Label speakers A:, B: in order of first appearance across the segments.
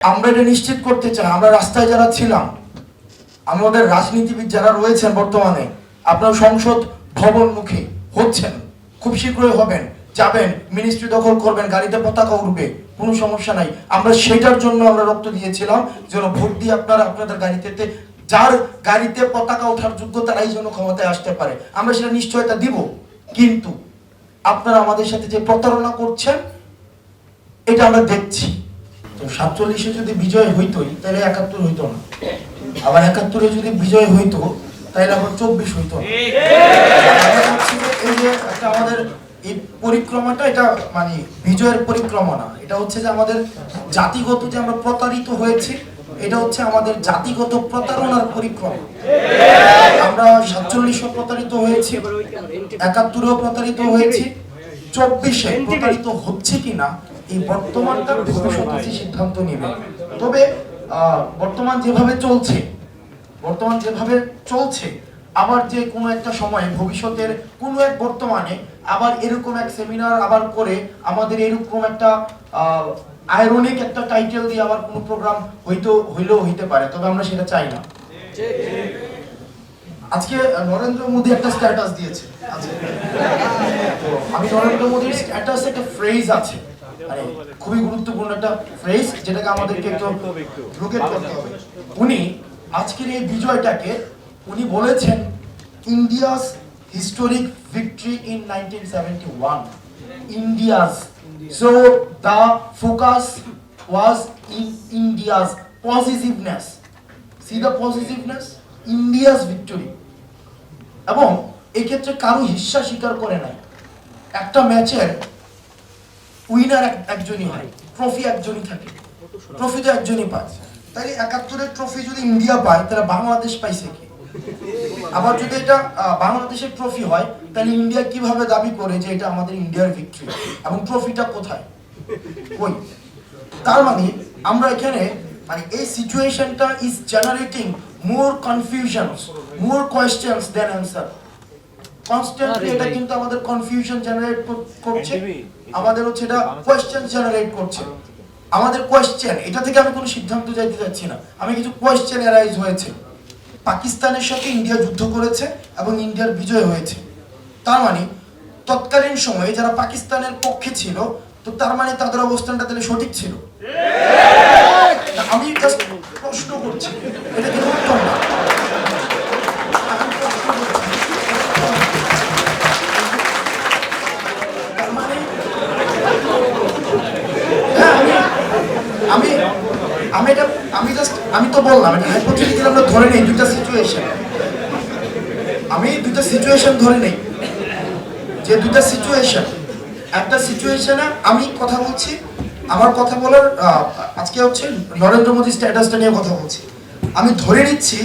A: আমরা এটা নিশ্চিত করতে চাই, আমরা রাস্তায় যারা ছিলাম, আমাদের রাজনীতিবিদ যারা রয়েছেন বর্তমানে, আপনার সংসদ ভবন মুখে হচ্ছেন, খুব শীঘ্রই হবেন, যাবেন মিনিস্ট্রি দখল করবেন, গাড়িতে পতাকা উঠবে কোনো সমস্যা নাই। আমরা সেটার জন্য আমরা রক্ত দিয়েছিলাম, যেন ভোট দিয়ে আপনারা আপনাদের গাড়িতে, যার গাড়িতে পতাকা ওঠার যোগ্য তারাই যেন ক্ষমতায় আসতে পারে। আমরা সেটা নিশ্চয়তা দিব, কিন্তু আপনারা আমাদের সাথে যে প্রতারণা করছেন, এটা আমরা দেখছি। তো সাতচল্লিশে যদি বিজয় হইতোই, তাহলে একাত্তর হইতো না। আবার একাত্তরে যদি বিজয় হইতো, তাহলে আবার চব্বিশ হইতো এই যে একটা আমাদের এই পরিক্রমাটা, এটা মানে বিজয়ের পরিক্রমা না এটা হচ্ছে যে আমাদের জাতিগত যে আমরা প্রতারিত হয়েছি, এটা হচ্ছে আমাদের জাতিগত প্রতারণার পরিক্রমা। আমরা সাতচল্লিশে প্রতারিত হয়েছি, একাত্তরেও প্রতারিত হয়েছি, চব্বিশে প্রতারিত হচ্ছে কিনা এই বর্তমানটা ভবিষ্যৎ সিদ্ধান্ত নেবে? তবে বর্তমান যেভাবে চলছে, বর্তমান যেভাবে চলছে, আবার যে কোনো একটা সময়ে, ভবিষ্যতের কোনো এক বর্তমানে আবার এরকম এক সেমিনার আবার করে আমাদের এরকম একটা আয়রনিক একটা টাইটেল দিয়ে আবার কোনো প্রোগ্রাম হইতো, হইলেও হইতে পারে। তবে আমরা সেটা চাই না। আজকে নরেন্দ্র মোদী একটা স্ট্যাটাস দিয়েছে। আমি নরেন্দ্র মোদীর স্ট্যাটাসে একটা ফ্রেজ আছে। মানে খুবই গুরুত্বপূর্ণ একটা ফ্রেজ যেটাকে আমাদেরকে একটু লোকেট করতে হবে। উনি আজকের এই বিজয়টাকে উনি বলেছেন India's historic victory in 1971 India's so the focus was in India's positiveness see the positiveness India's victory এবং এক্ষেত্রে কারও হিস্সা স্বীকার করে নাই। একটা ম্যাচের উইনার একজনই হয়। ট্রফি একজনই থাকে। ট্রফি তো একজনই পায়। তাই একাত্তরের ট্রফি যদি ইন্ডিয়া পায়, তাহলে বাংলাদেশ পাইছে কি? আবার যদি এটা বাংলাদেশের ট্রফি হয়, তাহলে ইন্ডিয়া কীভাবে দাবি করে যে এটা আমাদের ইন্ডিয়ার ভিক্টরি এবং ট্রফিটা কোথায়? কই? তার মানে আমরা এখানে মানে এই সিচুয়েশনটা is generating more confusions more questions than answer constantly এটা কিন্তু আমাদের কনফিউশন জেনারেট করছে। আমাদের হচ্ছে এটা কোয়েশ্চেন জেনারেট করছে। আমাদের কোয়েশ্চেন এটা থেকে আমি কোনো সিদ্ধান্ত যাইতে যাচ্ছি না। আমি কিছু কোয়েশ্চেন অ্যারাইজ হয়েছে। পাকিস্তানের সাথে ইন্ডিয়া যুদ্ধ করেছে এবং ইন্ডিয়ার বিজয় হয়েছে। তার মানে তৎকালীন সময়ে যারা পাকিস্তানের পক্ষে ছিল তো তার মানে তাদের অবস্থানটা তাহলে সঠিক ছিল? আমি জাস্ট প্রশ্ন করছি। আমি জাস্ট আমি তো বললাম এটা হাইপোথেটিক্যাল আমরা ধরে নেই দুইটা সিচুয়েশন আমি দুইটা সিচুয়েশন ধরে নেই। যে দুইটা সিচুয়েশন একটা সিচুয়েশনে আমি কথা বলছি, আমার কথা বলার আজকে হচ্ছে নরেন্দ্র মোদী স্ট্যাটাসটা নিয়ে কথা বলছি। আমি ধরে নিচ্ছি,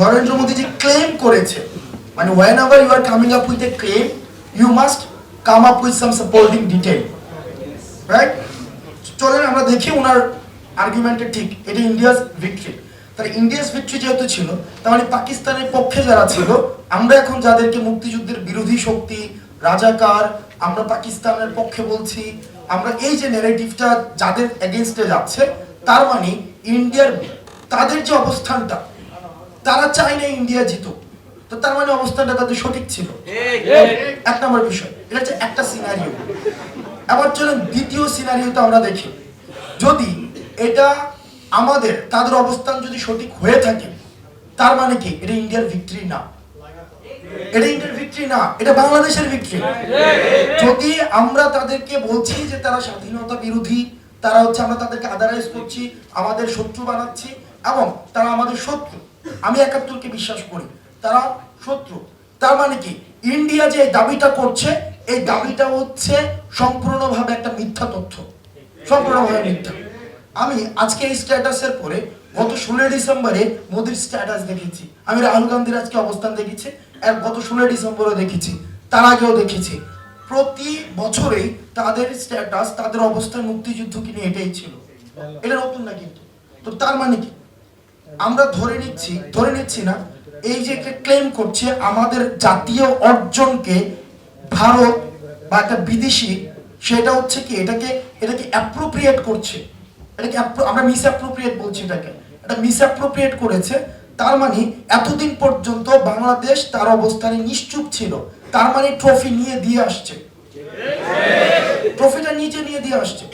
A: নরেন্দ্র মোদী যে ক্লেম করেছে মানে whenever you are coming up with a claim you must come up with some supporting detail right চলেন, আমরা দেখি ওনার আর্গুমেন্টে ঠিক এটা ইন্ডিয়াস ভিক্টরি তাহলে ইন্ডিয়াস ভিক্টরি যেহেতু ছিল তার মানে পাকিস্তানের পক্ষে যারা ছিল আমরা এখন যাদেরকে মুক্তিযুদ্ধের বিরোধী শক্তি রাজাকার আমরা পাকিস্তানের পক্ষে বলছি আমরা এই যে নেগেটিভটা যাদের এগেনস্টে যাচ্ছে তার মানে ইন্ডিয়ার তাদের যে অবস্থানটা তারা চায় না ইন্ডিয়া জিতুক। তো তার মানে অবস্থানটা তাদের সঠিক ছিল। এক নম্বর বিষয় এটা হচ্ছে একটা সিনারিও আবার চলুন দ্বিতীয় সিনারিওতে আমরা দেখি। যদি এটা আমাদের, তাদের অবস্থান যদি সঠিক হয়ে থাকে, তার মানে কি? এটা ইন্ডিয়ার ভিক্টরি না। এটা ইন্ডিয়ার ভিক্টরি না, এটা বাংলাদেশের ভিক্টরি। যদি আমরা তাদেরকে বলছি যে তারা স্বাধীনতা বিরোধী, তারা হচ্ছে আমরা তাদেরকে আদারাইজ করছি, আমাদের শত্রু বানাচ্ছি, এবং তারা আমাদের শত্রু, আমি একাত্তরকে বিশ্বাস করি, তারা শত্রু। তার মানে কি? ইন্ডিয়া যে দাবিটা করছে, এই দাবিটা হচ্ছে সম্পূর্ণভাবে একটা মিথ্যা তথ্য। সম্পূর্ণভাবে মিথ্যা। আমি আজকে এই স্ট্যাটাসের পরে গত ষোলোই ডিসেম্বরে মোদির স্ট্যাটাস দেখেছি। আমি রাহুল গান্ধীর আজকে অবস্থান দেখেছি আর গত ষোলোই ডিসেম্বরও দেখেছি। তার আগেও দেখেছি। প্রতি বছরেই তাদের স্ট্যাটাস, তাদের অবস্থান মুক্তিযুদ্ধকে নিয়ে এটাই ছিল। এটা নতুন না কিন্তু। তো তার মানে কি? আমরা ধরে নিচ্ছি ধরে নিচ্ছি না, এই যে ক্লেম করছে আমাদের জাতীয় অর্জনকে ভারত বা একটা বিদেশি, সেটা হচ্ছে কি? এটাকে এটাকে অ্যাপ্রোপ্রিয়েট করছে। এটাকে আমরা মিস অ্যাপ্রোপ্রিয়েট বলছি এটাকে। এটা মিস অ্যাপ্রোপ্রিয়েট করেছে, তার মানে এতদিন পর্যন্ত বাংলাদেশ তার অবস্থানে নিশ্চুপ ছিল। তার মানে ট্রফি নিয়ে দিয়ে আসছে। ট্রফিটা নিচে নিয়ে দিয়ে আসছে।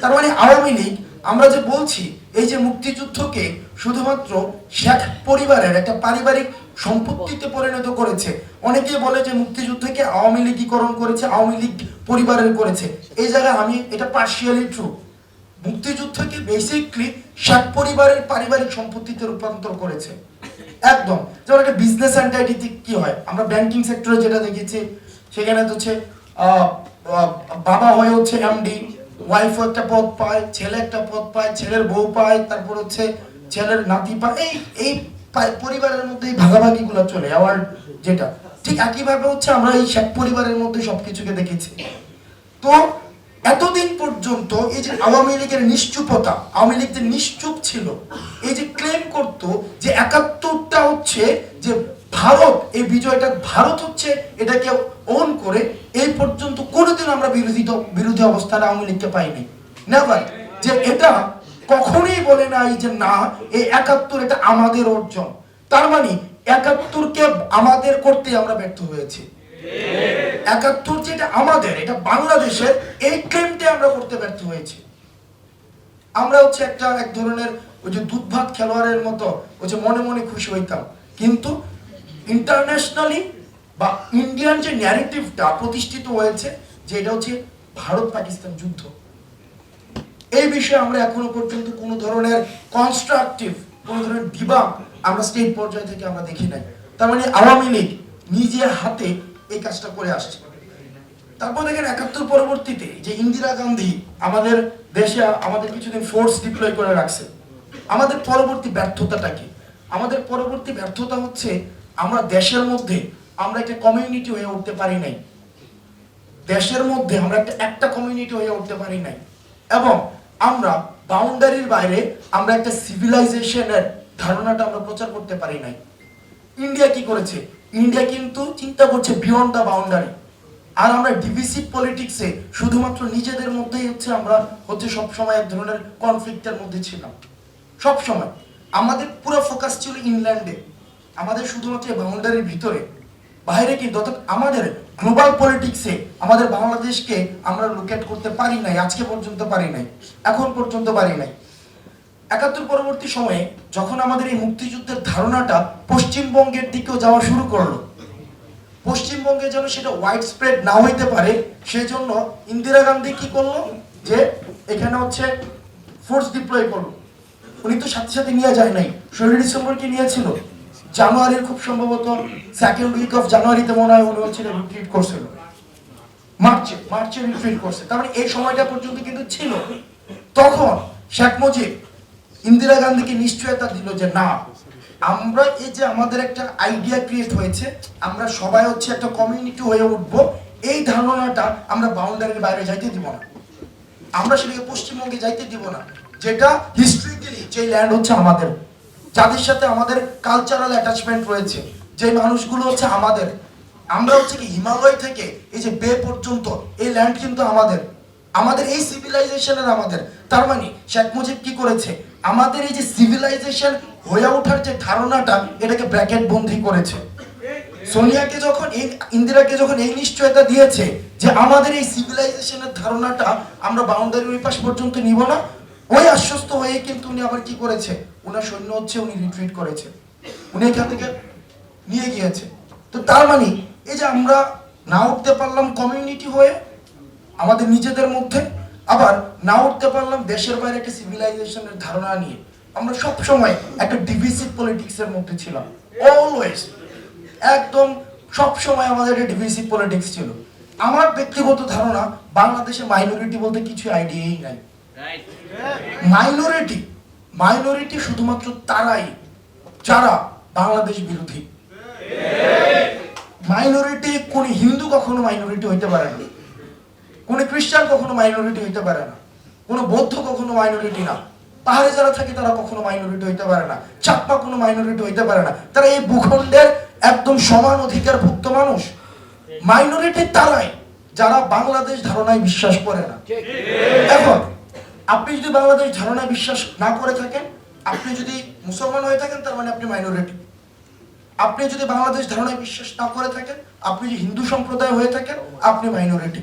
A: তার মানে আওয়ামী লীগ, আমরা যে বলছি, এই যে মুক্তিযুদ্ধকে শুধুমাত্র শেখ পরিবারের একটা পারিবারিক সম্পত্তিতে পরিণত করেছে। অনেকে বলে যে মুক্তিযুদ্ধকে আওয়ামী লীগীকরণ করেছে, আওয়ামী লীগ পরিবারের করেছে। এই জায়গায় আমি, এটা পার্শিয়ালি ট্রু মুক্তিযুদ্ধকে বেসিকলি শেখ পরিবারের পারিবারিক সম্পত্তিতে রূপান্তর করেছে। একদম। যেমন একটা বিজনেস এন্টাইটিতে কি হয়? আমরা ব্যাংকিং সেক্টরে যেটা দেখেছি, সেখানে তো হচ্ছে বাবা হয়ে হচ্ছে এমডি ওয়াইফও একটা পদ পায়, ছেলে একটা পদ পায়, ছেলের বউ পায়, তারপর হচ্ছে ছেলের নাতি পায়। এই এই পরিবারের মধ্যে এই ভাগাভাগিগুলো চলে অ্যাওয়ার্ড যেটা। ঠিক একইভাবে হচ্ছে আমরা এই শেখ পরিবারের মধ্যে সবকিছুকে দেখেছি। তো এতদিন পর্যন্ত এই যে আওয়ামী লীগের নিশ্চুপতা, আওয়ামী লীগ যে নিশ্চুপ ছিল, এই যে ক্লেম করত যে একাত্তরটা হচ্ছে যে ভারত, এই বিজয়টা ভারত হচ্ছে এটাকে ওন করে, এই পর্যন্ত কোনোদিন আমরা বিরোধী বিরোধী অবস্থানে আওয়ামী লীগকে পাইনি। নেভার যে এটা কখনোই বলে নাই যে না, এই একাত্তর এটা আমাদের অর্জন। তার মানে একাত্তরকে আমাদের করতে আমরা ব্যর্থ হয়েছি। একাত্তর যেটা আমাদের, এটা বাংলাদেশের এই ক্লেমটা আমরা করতে ব্যর্থ হয়েছি। আমরা হচ্ছে একটা এক ধরনের ওই যে দুধ ভাত খেলোয়াড়ের মতো, ওই যে মনে মনে খুশি হইতাম। কিন্তু ইন্টারন্যাশনালি বা ইন্ডিয়ান যে ন্যারেটিভটা প্রতিষ্ঠিত হয়েছে, যে এটা হচ্ছে ভারত পাকিস্তান যুদ্ধ। এই বিষয়ে আমরা এখনও পর্যন্ত কোনো ধরনের কনস্ট্রাকটিভ কোনো ধরনের ডিবাং আমরা স্টেট পর্যায় থেকে আমরা দেখি নাই। তার মানে আওয়ামী লীগ নিজের হাতে এই কাজটা করে আসছে। তারপর দেখেন একাত্তর পরবর্তীতে যে ইন্দিরা গান্ধী আমাদের দেশে আমাদের কিছুদিন ফোর্স ডিপ্লয় করে রাখছে, আমাদের পরবর্তী ব্যর্থতাটা কি? আমাদের পরবর্তী ব্যর্থতা হচ্ছে আমরা দেশের মধ্যে আমরা একটা কমিউনিটি হয়ে উঠতে পারি নাই। দেশের মধ্যে আমরা একটা একটা কমিউনিটি হয়ে উঠতে পারি নাই। এবং আমরা বাউন্ডারির বাইরে আমরা একটা সিভিলাইজেশনের ধারণাটা আমরা প্রচার করতে পারি নাই। ইন্ডিয়া কি করেছে? ইন্ডিয়া কিন্তু চিন্তা করছে বিয়ন্ড দ্য বাউন্ডারি আর আমরা ডিভিসিভ পলিটিক্সে শুধুমাত্র নিজেদের মধ্যেই হচ্ছে আমরা হচ্ছে সবসময় এক ধরনের কনফ্লিক্টের মধ্যে ছিলাম। সব সময় আমাদের পুরো ফোকাস ছিল ইংল্যান্ডে আমাদের শুধুমাত্র বাউন্ডারির ভিতরে। বাইরে কি? যত আমাদের গ্লোবাল পলিটিক্সে আমাদের বাংলাদেশকে আমরা লোকেট করতে পারি নাই, আজকে পর্যন্ত পারি নাই, এখন পর্যন্ত পারি নাই। একাত্তর পরবর্তী সময়ে যখন আমাদের এই মুক্তিযুদ্ধের ধারণাটা পশ্চিমবঙ্গের দিকেও যাওয়া শুরু করল। পশ্চিমবঙ্গে যেন সেটা ওয়াইড স্প্রেড না হইতে পারে, সেজন্য ইন্দিরা গান্ধী কি করল? যে এখানে হচ্ছে ফোর্স ডিপ্লয় করল। উনি তো সাথে সাথে নিয়ে যায় নাই। ষোলোই ডিসেম্বর কি নিয়েছিল? জানুয়ারির খুব সম্ভবত সেকেন্ড উইক অফ জানুয়ারিতে মনে হয় উনি হচ্ছে রিট্রিট করছিল। মার্চে মার্চে রিট্রিট করছে। তার মানে এই সময়টা পর্যন্ত কিন্তু ছিল। তখন শেখ মুজিব ইন্দিরা গান্ধীকে নিশ্চয়তা দিল যে না, আমরা এই যে আমাদের একটা আইডিয়া ক্রিয়েট হয়েছে, আমরা সবাই হচ্ছে একটা কমিউনিটি হয়ে উঠব, এই ধারণাটা আমরা বাউন্ডারির বাইরে যাইতে দিব না। আমরা সেটাকে পশ্চিমবঙ্গে যাইতে দিব না, যেটা হিস্ট্রিক্যালি যে ল্যান্ড হচ্ছে আমাদের। যাদের সাথে আমাদের কালচারাল অ্যাটাচমেন্ট রয়েছে, যে মানুষগুলো হচ্ছে আমাদের। আমরা হচ্ছে কি হিমালয় থেকে এই যে বে পর্যন্ত, এই ল্যান্ড কিন্তু আমাদের। আমাদের এই সিভিলাইজেশনের আমাদের। তার মানে শেখ মুজিব কি করেছে? আমাদের এই যে সিভিলাইজেশন হয়ে ওঠার যে ধারণাটা, এটাকে ব্র্যাকেট বন্দি করেছে। সোনিয়াকে যখন এই, ইন্দিরাকে যখন এই নিশ্চয়তা দিয়েছে যে আমাদের এই সিভিলাইজেশনের ধারণাটা আমরা বাউন্ডারি ওই পাশ পর্যন্ত নিব না, ওই আশ্বস্ত হয়ে কিন্তু উনি আবার কি করেছে? ওনার সৈন্য হচ্ছে উনি রিট্রিট করেছে। উনি এখান থেকে নিয়ে গিয়েছে। তো তার মানে এই যে আমরা না উঠতে পারলাম কমিউনিটি হয়ে আমাদের নিজেদের মধ্যে। আবার না উঠতে পারলাম দেশের বাইরে একটা সিভিলাইজেশনের ধারণা নিয়ে। আমরা সব সময় একটা ডিভিসিভ পলিটিক্সের মধ্যে ছিলাম। অলওয়েজ একদম সব সময় আমাদের একটা ডিভিসিভ পলিটিক্স ছিল। আমার ব্যক্তিগত ধারণা, বাংলাদেশে মাইনরিটি বলতে কিছু আইডিয়াই নাই। মাইনরিটি মাইনরিটি শুধুমাত্র তারাই, যারা বাংলাদেশ বিরোধী। মাইনরিটি কোন হিন্দু কখনো মাইনরিটি হইতে পারে না। কোন খ্রিস্টান কখনো মাইনরিটি হইতে পারে না। কোন বৌদ্ধ কখনো মাইনরিটি না। পাহাড়ে যারা থাকে তারা কখনো মাইনরিটি হইতে পারে না। চাপ্পা কোনো মাইনরিটি হইতে পারে না। তারা এই ভূখণ্ডের একদম সমান অধিকার ভুক্ত মানুষ। মাইনরিটি তারাই যারা বাংলাদেশ ধারণায় বিশ্বাস করে না। এখন আপনি যদি বাংলাদেশ ধারণায় বিশ্বাস না করে থাকেন আপনি যদি মুসলমান হয়ে থাকেন তার মানে আপনি মাইনরিটি আপনি যদি বাংলাদেশ ধারণায় বিশ্বাস না করে থাকেন আপনি যদি হিন্দু সম্প্রদায় হয়ে থাকেন আপনি মাইনরিটি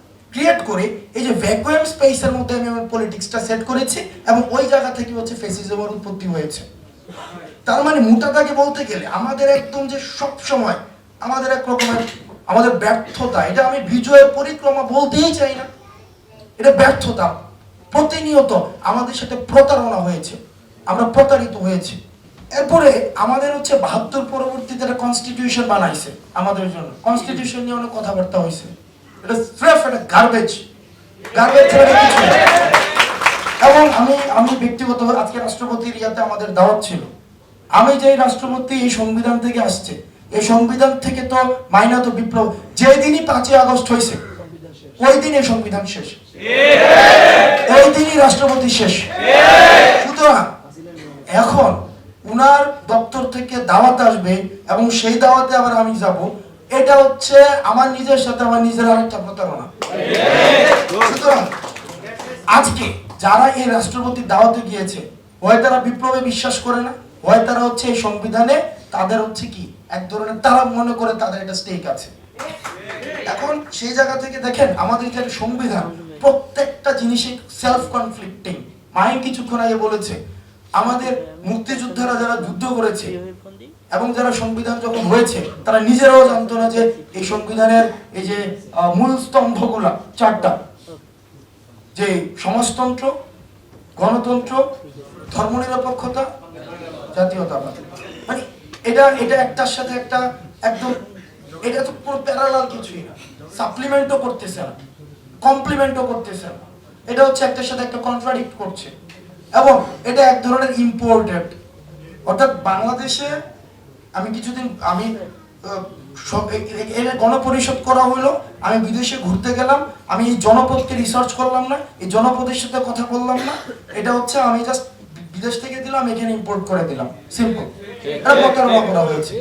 A: create করে এই যে ভ্যাকুয়াম স্পেসের মধ্যে আমি আমার পলিটিক্সটা সেট করেছি এবং ওই জায়গা থেকে হচ্ছে ফেসিজমের উৎপত্তি হয়েছে। তার মানে মোটা দাগে বলতে গেলে আমাদের একদম যে সব সময় আমাদের এক রকমের আমাদের ব্যর্থতা, এটা আমি বিজয়ের পরিক্রমা বলতেই চাই না। এটা ব্যর্থতা। প্রতিনিয়ত আমাদের সাথে প্রতারণা হয়েছে। আমরা প্রতারিত হয়েছি। এরপরে আমাদের হচ্ছে বাহাত্তর পরবর্তীতে কনস্টিটিউশন বানাইছে আমাদের জন্য। কনস্টিটিউশন নিয়ে অনেক কথাবার্তা হয়েছে। এটা স্রেফ একটা গার্বেজ গার্বেজ ছাড়া কিছু এবং আমি আমি ব্যক্তিগত আজকে রাষ্ট্রপতির ইয়াতে আমাদের দাওয়াত ছিল। আমি যে রাষ্ট্রপতি এই সংবিধান থেকে আসছে, এই সংবিধান থেকে তো মাইনা তো বিপ্লব। যেদিনই পাঁচই আগস্ট হয়েছে, ওই দিন এই সংবিধান শেষ। ওই দিনই রাষ্ট্রপতি শেষ। সুতরাং এখন উনার দপ্তর থেকে দাওয়াত আসবে এবং সেই দাওয়াতে আবার আমি যাব। এটা হচ্ছে আমার নিজের সাথে আমার নিজের আরেকটা প্রতারণা। সুতরাং আজকে যারা এই রাষ্ট্রপতির দাওয়াতে গিয়েছে, হয় তারা বিপ্লবে বিশ্বাস করে না, হয় তারা হচ্ছে এই সংবিধানে তাদের হচ্ছে কি, এক ধরনের তারা মনে করে তাদের একটা স্টেক আছে। এখন সেই জায়গা থেকে দেখেন, আমাদের যে সংবিধান প্রত্যেকটা জিনিসই সেলফ কনফ্লিক্টিং মাইন কিছুক্ষণ আগে বলেছে, আমাদের মুক্তিযোদ্ধারা যারা যুদ্ধ করেছে এবং যারা সংবিধান যখন হয়েছে, তারা নিজেরাও জানতো না যে এই সংবিধানের এই যে মূল স্তম্ভগুলা চারটা। যে সমাজতন্ত্র, গণতন্ত্র, ধর্মনিরপেক্ষতা, জাতীয়তাবাদ। মানে এটা এটা একটার সাথে একটা একদম, এটা তো পুরো প্যারালাল কিছুই না। সাপ্লিমেন্টও করতেছে না কমপ্লিমেন্টও করতেছে না। এটা হচ্ছে একটার সাথে একটা কন্ট্রাডিক্ট করছে। এবং এটা এক ধরনের ইম্পোর্টেড অর্থাৎ বাংলাদেশে আমি কিছুদিন, আমি গণপরিষদ করা হলো, আমি বিদেশে ঘুরতে গেলাম, আমি এই জনপদকে রিসার্চ করলাম না, এই জনপদের সাথে কথা বললাম না, এটা হচ্ছে আমি জাস্ট বিদেশ থেকে দিলাম, এখানে ইম্পোর্ট করে দিলাম সিম্পল এটা প্রতারণা করা হয়েছে।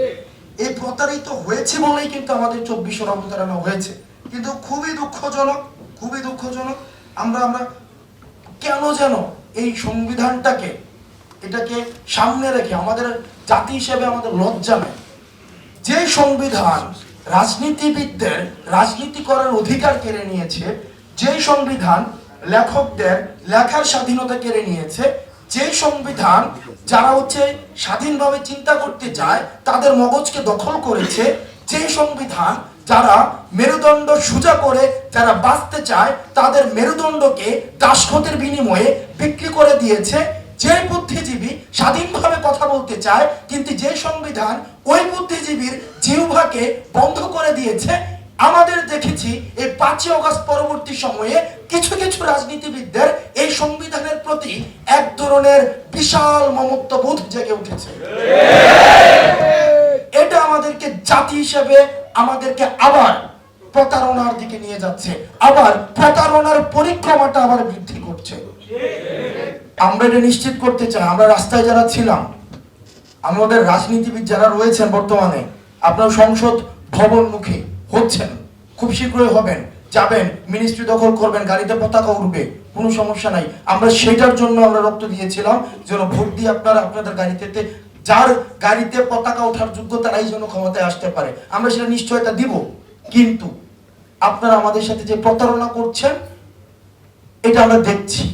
A: এই প্রতারিত হয়েছে বলেই কিন্তু আমাদের চব্বিশ অবতারণা হয়েছে। কিন্তু খুবই দুঃখজনক খুবই দুঃখজনক, আমরা আমরা কেন যেন এই সংবিধানটাকে, এটাকে সামনে রেখে, আমাদের জাতি হিসেবে আমাদের লজ্জা নেই। যে সংবিধান রাজনীতিবিদদের রাজনীতি করার অধিকার কেড়ে নিয়েছে, যে সংবিধান লেখকদের লেখার স্বাধীনতা কেড়ে নিয়েছে, যে সংবিধান যারা হচ্ছে স্বাধীনভাবে চিন্তা করতে চায় তাদের মগজকে দখল করেছে, যে সংবিধান যারা মেরুদণ্ড সোজা করে যারা বাঁচতে চায়, তাদের মেরুদণ্ডকে দাসখতের বিনিময়ে বিক্রি করে দিয়েছে যে বুদ্ধিজীবী স্বাধীনভাবে কথা বলতে চায়, কিন্তু যে সংবিধান ওই বুদ্ধিজীবীর জিহ্বাকে বন্ধ করে দিয়েছে, আমাদের দেখেছি এই পাঁচই অগস্ট পরবর্তী সময়ে কিছু কিছু রাজনীতিবিদদের এই সংবিধানের প্রতি এক ধরনের বিশাল মমত্ববোধ জেগে উঠেছে। এটা আমাদেরকে জাতি হিসেবে আমাদেরকে আবার প্রতারণার দিকে নিয়ে যাচ্ছে, আবার প্রতারণার পরিক্রমাটা আবার বৃদ্ধি করছে। আমরা এটা নিশ্চিত করতে চাই, আমরা রাস্তায় যারা ছিলাম, আমাদের রাজনীতিবিদ যারা রয়েছেন বর্তমানে, আপনার সংসদ ভবন মুখী হচ্ছেন, খুব শীঘ্রই হবেন, যাবেন মিনিস্ট্রি দখল করবেন, গাড়িতে পতাকা উঠবে কোনো সমস্যা নাই। আমরা সেটার জন্য আমরা রক্ত দিয়েছিলাম, যেন ভোট দিয়ে আপনারা আপনাদের গাড়িতে, যার গাড়িতে পতাকা ওঠার যোগ্য তারাই যেন ক্ষমতায় আসতে পারে। আমরা সেটা নিশ্চয়তা দিব, কিন্তু আপনারা আমাদের সাথে যে প্রতারণা করছেন, এটা আমরা দেখছি।